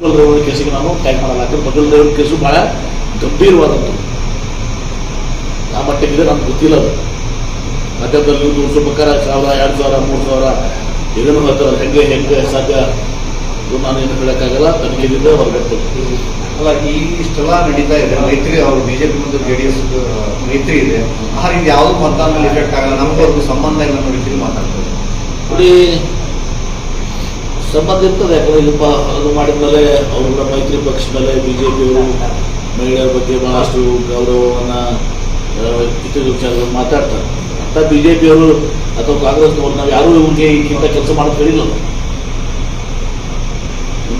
ನಾನು ಟ್ಯಾಗ್ ಮಾಡಲ್ಲ. ಯಾಕಂದ್ರೆ ಮೊದಲ ದೇವ್ರ ಕೇಸು ಬಹಳ ಗಂಭೀರವಾದದ್ದು. ಆ ಮಟ್ಟಿಗಿದೆ ನಮ್ಗೆ ಗೊತ್ತಿಲ್ಲ ಅದು. ಮಧ್ಯದಲ್ಲಿ ದೂರ ಪ್ರಕಾರ ಸಾವಿರ ಎರಡು ಸಾವಿರ ಮೂರು ಸಾವಿರ ಇದನ್ನು ಹೇಳ್ತಾರೆ ಹೆಂಗೆ ಹೆಂಗೆ ಸಾಧ್ಯ ಇದು ನಾನು ಏನು ಹೇಳೋಕ್ಕಾಗಲ್ಲ. ತನಿಖೆಯಿಂದ ಹೊರಗಡೆ ಅಲ್ಲ ಈ ಇಷ್ಟೆಲ್ಲ ನಡೀತಾ ಇದೆ. ಮೈತ್ರಿ ಅವರು ಬಿಜೆಪಿ ಮತ್ತು ಜೆ ಡಿ ಎಸ್ ಮೈತ್ರಿ ಇದೆ. ಆದ್ರಿಂದ ಯಾವುದು ಮತದಾನದಲ್ಲಿ ಎಫೆಕ್ಟ್ ಆಗಲ್ಲ. ನಮಗೂ ಅವ್ರಿಗೂ ಸಂಬಂಧ ಇಲ್ಲ ಅನ್ನೋ ರೀತಿಯಲ್ಲಿ ಮಾತಾಡ್ತಾರೆ. ನೋಡಿ ಸಂಬಂಧ ಇರ್ತದೆ ಯಾಕಂದ್ರೆ ಇಲ್ಲಿ ಅದು ಅದು ಮಾಡಿದ್ಮೇಲೆ ಅವರ ಮೈತ್ರಿ ಪಕ್ಷ ಮೇಲೆ ಬಿಜೆಪಿಯವರು ಮಹಿಳೆಯರ ಬಗ್ಗೆ ಬಹಳಷ್ಟು ಗೌರವವನ್ನ ಇತರ ವಿಚಾರಗಳು ಮಾತಾಡ್ತಾರೆ. ಅಂತ ಬಿಜೆಪಿಯವರು ಅಥವಾ ಕಾಂಗ್ರೆಸ್ನವರು ನಾವು ಯಾರು ಇವ್ರಿಗೆ ಇಂತ ಕೆಲಸ ಮಾಡೋದು ಹೇಳಿಲ್ಲ.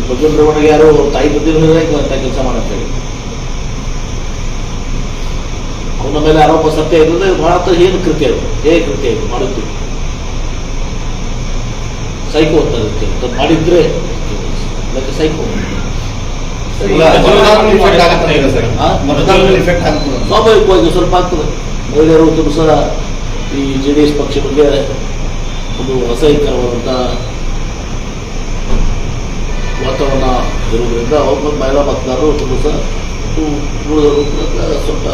ಪ್ರಜ್ವಲ್ ಬೆಳವಣಿಗೆ ಯಾರು ತಾಯಿ ಬಂದಿರೋದ್ರೆ ಅಂತ ಕೆಲಸ ಮಾಡಂತ ಹೇಳಿ. ಅವನ ಮೇಲೆ ಆರೋಪ ಸತ್ಯ ಇದ್ರೆ ಬಹಳ ಏನು ಕೃತ್ಯ ಹೇಗೆ ಕೃತ್ಯ ಇದು? ಮಾಡುತ್ತೆ ಸೈಕೋ. ಅಂತ ಮಾಡಿದ್ರೆ ಮತ್ತೆ ಸೈಕೋ. ಸ್ವಾಭಾವಿಕವಾಗಿ ಸ್ವಲ್ಪ ಆಗ್ತದೆ. ಮಹಿಳೆಯರು ತುಂಬ ಸಹ ಈ ಜೆ ಡಿ ಎಸ್ ಪಕ್ಷ ಬಗ್ಗೆ ಒಂದು ಅಸಹ್ಯಕರವಾದಂಥ ವಾತಾವರಣ ಇರುವುದರಿಂದ ಅವ್ರ ಮಹಿಳಾ ಮತದಾರರು ತುಂಬ ಸಹ ಸ್ವಲ್ಪ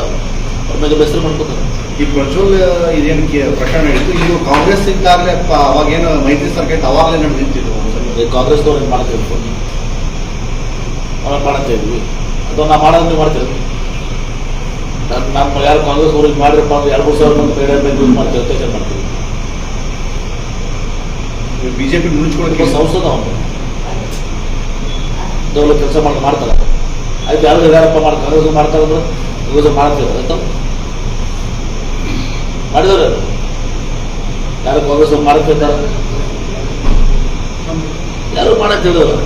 ಅವ್ರ ಬೆಸರು ಮಾಡ್ಕೋತಾರೆ. ಈ ಪ್ರಜ್ವಲ್ ಇದೇನು ಪ್ರಕರಣ ಹಿಡಿದು ಇದು ಕಾಂಗ್ರೆಸ್ ಇದ್ದಾಗಲೇ ಅವಾಗ ಅವಾಗೇನು ಮೈತ್ರಿ ಸರ್ಕಾರ ಇತ್ತು, ಅವಾಗಲೇ ನಡೆದಿತ್ತು ಕಾಂಗ್ರೆಸ್ ಕಾಂಗ್ರೆಸ್ನವ್ರು ಏನು ಮಾಡ್ತಿದ್ರು ನಾವು ಮಾಡ್ತಾ ಇದ್ವಿ. ಅಥವಾ ನಾವು ಮಾಡೋದು ನೀವು ಮಾಡ್ತಿರೋದು ನಾನು ನಮ್ಮ ಯಾರು ಕಾಂಗ್ರೆಸ್ ಅವ್ರಿಗೆ ಮಾಡಿರಪ್ಪ ಅಂದ್ರೆ ಎರಡು ಮೂರು ಸಾವಿರ ಮಂದಿ ಬೇಡ ಬೇಕು ಯೂಸ್ ಮಾಡ್ತೀವಿ ಅಂತ ಮಾಡ್ತೀವಿ ಬಿಜೆಪಿ ತುಂಬ ನುಣುಚ್ಕೊಳ್ಳೋಕೆ ಸಂಸದ ಅವನು ಕೆಲಸ ಮಾಡಿ ಮಾಡ್ತಾರೆ. ಆಯ್ತು ಯಾರು ಯಾರಪ್ಪ ಮಾಡಿ ಕಾಂಗ್ರೆಸ್ ಮಾಡ್ತಾರೆ ಅಂದ್ರೆ ಕಾಂಗ್ರೆಸ್ ಮಾಡ್ತೀವಿ ಆಯ್ತು? ಮಾಡಿದವ್ರು? ಯಾರು? ಕಾಂಗ್ರೆಸ್ ಮಾಡ್ತಿರ್ತಾರ ಯಾರು ಮಾಡಕ್ ಹೇಳಿದ್ರು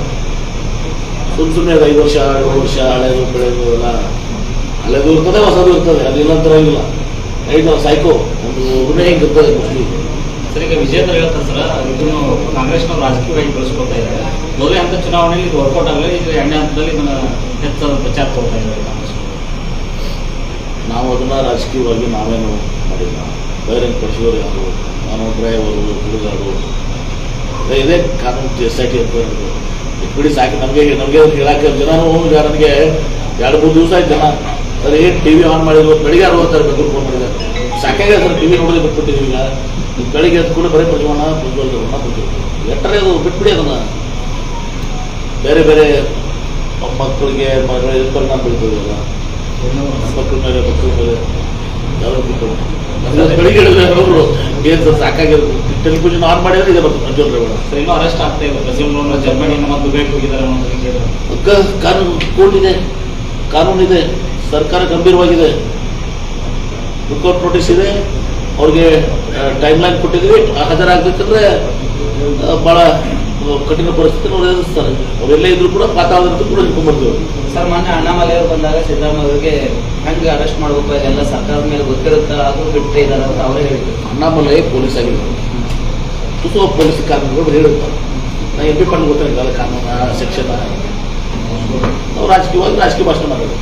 ಸುಮ್ ಸುಮ್ಮನೆ ಅದು ಐದು ವರ್ಷ ಏಳು ವರ್ಷ, ಹಳೆದು, ಬೆಳೆದು ಎಲ್ಲ. ಹಳೆದು ಇರ್ತದೆ, ಹೊಸದು ಇರ್ತದೆ ಅದಿಲ್ಲ ಅಂತ ಇಲ್ಲ. ಐದು ಸೈಕೋ ಒಂದು ಉರುಮೆ ಹಿಂಗೆ ಇರ್ತದೆ ಮೋಸ್ಟ್ಲಿ ಸರ್, ಈಗ ವಿಜೇಂದ್ರ ಹೇಳ್ತಾರೆ ಸರ್, ಇದನ್ನು ಕಾಂಗ್ರೆಸ್ನವ್ರು ರಾಜಕೀಯವಾಗಿ ಬಳಸ್ಕೊಳ್ತಾ ಇದ್ದಾರೆ. ಮೊದಲೇ ಹಂತ ಚುನಾವಣೆಯಲ್ಲಿ ಇದು ವರ್ಕೌಟ್ ಆಗಲಿ ಈಗ ಎರಡನೇ ಹಂತದಲ್ಲಿ ಇದನ್ನು ಹೆಚ್ಚಾದ ಪ್ರಚಾರ ತಗೋತಾ ಇದ್ದಾರೆ. ನಾವು ರಾಜಕೀಯವಾಗಿ ನಾವೇನು ಮಾಡಿಲ್ಲ. ಬಹಿರಂಗ ಪಡಿಸೋರು ಯಾರು? ನಾನು ಡ್ರೈವರು ಹುಡುಗರು ಇದೇ ಕಾನೂನು ಎಸ್ ಐ ಟಿ ಅಂತ. ಬಿಡಿ ಸಾಕು. ನಮಗೆ ನಮಗೆ ಹೇಳಕ್ಕೆ ಜನನು ಈಗ ನನಗೆ ಎರಡು ಮೂರು ದಿವಸ ಆಯ್ತು ಜನ. ಅದೇ ಏನು ಟಿ ವಿ ಆನ್ ಮಾಡಿದ್ರು? ಬೆಳಿಗ್ಗೆ ಹೋಗ್ತಾರೆ ಬೆಂಗಳೂರು ಫೋನ್ ಮಾಡಿದ್ದಾರೆ. ಸಾಕಾಗೆ ಸರ್, ಟಿ ವಿ ನೋಡೋದೇ ಬಿಟ್ಬಿಟ್ಟಿದ್ದೀವಿ ಈಗ. ನೀವು ಬೆಳಿಗ್ಗೆ ಎದ್ದು ಕೂಡ ಬರೀ ಪ್ರಜೋಣ ಪ್ರಜ್ವಲ್ ಪ್ರಜ್ವಲ್ ಎಟ್ಟರೆ ಅದು ಬಿಟ್ಬಿಡಿ ಅದನ್ನು. ಬೇರೆ ಬೇರೆ ಮಕ್ಕಳಿಗೆ ಮಗಳ ಪರಿಣಾಮ ಬೀಳ್ತದಲ್ಲ ಮಕ್ಕಳ ಮೇಲೆ ಮಕ್ಕಳ ಮೇಲೆ ಯಾವ್ದು ಬಿಟ್ಟು ನನಗೆ ಬೆಳಿಗ್ಗೆ ಹೇಳಿದ್ರೆ ಅವರು ಏನು ಸರ್ ಸಾಕಾಗಿರೋದು? ಟೆಲಿವಿಷನ್ ಆನ್ ಮಾಡಿದ್ರೆ ಇದೆ ಬರ್ತದೆ ಪ್ರಜ್ವಲ್ ರೇವಣ್ಣ ಸರ್ ಇನ್ನೂ ಅರೆಸ್ಟ್ ಆಗ್ತಾ ಇದೆ. ಬ್ರೆಜಿಲ್ ಜರ್ಮನಿ ಮತ್ತು ದುಬೈಗೆ ಹೋಗಿದ್ದಾರೆ ಕಾನೂನು ಕೋರ್ಟ್ ಇದೆ ಕಾನೂನು ಇದೆ ಸರ್ಕಾರ ಗಂಭೀರವಾಗಿದೆ. ರಿಕೋರ್ಟ್ ನೋಟಿಸ್ ಇದೆ ಅವ್ರಿಗೆ ಟೈಮ್ ಲೈನ್ ಕೊಟ್ಟಿದ್ವಿ ಹಾಜರಾಗಬೇಕಂದ್ರೆ ಭಾಳ ಕಠಿಣ ಪರಿಸ್ಥಿತಿ ಅವ್ರು ಎದುರಿಸ್ತಾರೆ ಅವರೆಲ್ಲ ಇದ್ರು ಕೂಡ ಪಾತಾಳದಂತೂ ಕೂಡ ಹಿಡ್ಕೊಂಡ್ಬರ್ತೀವಿ ಸರ್ ಮೊನ್ನೆ ಅಣ್ಣಾಮಲೆ ಅವರು ಬಂದಾಗ ಸಿದ್ದರಾಮಯ್ಯ ಅವರಿಗೆ ಹೆಂಗೆ ಅರೆಸ್ಟ್ ಮಾಡಬೇಕು ಎಲ್ಲ ಸರ್ಕಾರದ ಮೇಲೆ ಗೊತ್ತಿರುತ್ತೆ ಅದು ಬಿಟ್ಟೇ ಇದ್ದಾರೆ ಅಂತ ಅವರೇ ಹೇಳಿದ್ರು. ಅಣ್ಣಾಮಲೆ ಪೊಲೀಸ್ ಆಗಿದ್ದಾರೆ ತುಸು ಪೊಲೀಸ್ ಕಾನೂನುಗಳು ಹೇಳಿರ್ತಾರೆ. ನಾ ಎಂ ಪಿ ಪಂಡ್ ಗೊತ್ತಿಲ್ಲ ಕಾನೂನ ಸೆಕ್ಷನ್ ನಾವು ರಾಜಕೀಯವಾಗಿ ರಾಜಕೀಯ ಭಾಷಣ ಮಾಡೋದು